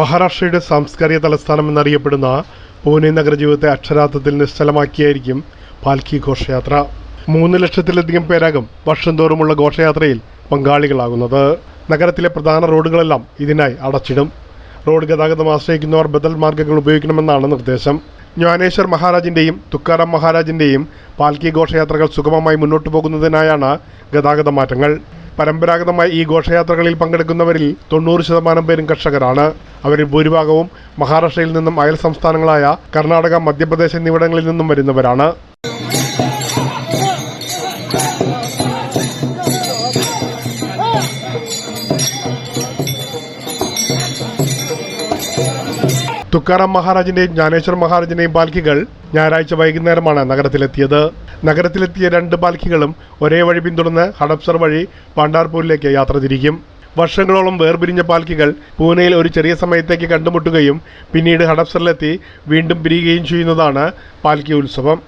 മഹാരാഷ്ട്രയുടെ സാംസ്കാരിക തലസ്ഥാനം എന്നറിയപ്പെടുന്ന പൂനെ നഗരജീവിതത്തെ അക്ഷരാർത്ഥത്തിൽ നിശ്ചലമാക്കിയായിരിക്കും പാൽക്കി ഘോഷയാത്ര. മൂന്ന് ലക്ഷത്തിലധികം പേരാകും വർഷം തോറുമുള്ള ഘോഷയാത്രയിൽ പങ്കാളികളാകുന്നത്. നഗരത്തിലെ പ്രധാന റോഡുകളെല്ലാം ഇതിനായി അടച്ചിടും. റോഡ് ഗതാഗതം ആശ്രയിക്കുന്നവർ ബദൽ മാർഗങ്ങൾ ഉപയോഗിക്കണമെന്നാണ് നിർദ്ദേശം. ജ്ഞാനേശ്വർ മഹാരാജിന്റെയും തുക്കാറാം മഹാരാജിന്റെയും പാൽക്കി ഘോഷയാത്രകൾ സുഗമമായി മുന്നോട്ടു പോകുന്നതിനായാണ് ഗതാഗത മാറ്റങ്ങൾ. പരമ്പരാഗതമായി ഈ ഘോഷയാത്രകളിൽ പങ്കെടുക്കുന്നവരിൽ തൊണ്ണൂറ് ശതമാനം പേരും കർഷകരാണ്. അവരിൽ ഭൂരിഭാഗവും മഹാരാഷ്ട്രയിൽ നിന്നും അയൽ സംസ്ഥാനങ്ങളായ കർണാടക മധ്യപ്രദേശ് എന്നിവിടങ്ങളിൽ നിന്നും വരുന്നവരാണ്. തുക്കാറാം മഹാരാജിന്റെയും ജ്ഞാനേശ്വർ മഹാരാജിന്റെയും പാൽക്കികൾ ഞായറാഴ്ച വൈകുന്നേരമാണ് നഗരത്തിലെത്തിയത്. നഗരത്തിലെത്തിയ രണ്ട് പാൽക്കികളും ഒരേ വഴി പിന്തുടർന്ന് ഹഡപ്സർ വഴി പാണ്ഡാർപൂരിലേക്ക് യാത്ര തിരിക്കും. വർഷങ്ങളോളം വേർപിരിഞ്ഞ പാൽക്കികൾ പൂനെയിൽ ഒരു ചെറിയ സമയത്തേക്ക് കണ്ടുമുട്ടുകയും പിന്നീട് ഹഡപ്സറിലെത്തി വീണ്ടും പിരിയുകയും ചെയ്യുന്നതാണ് പാൽക്കി ഉത്സവം.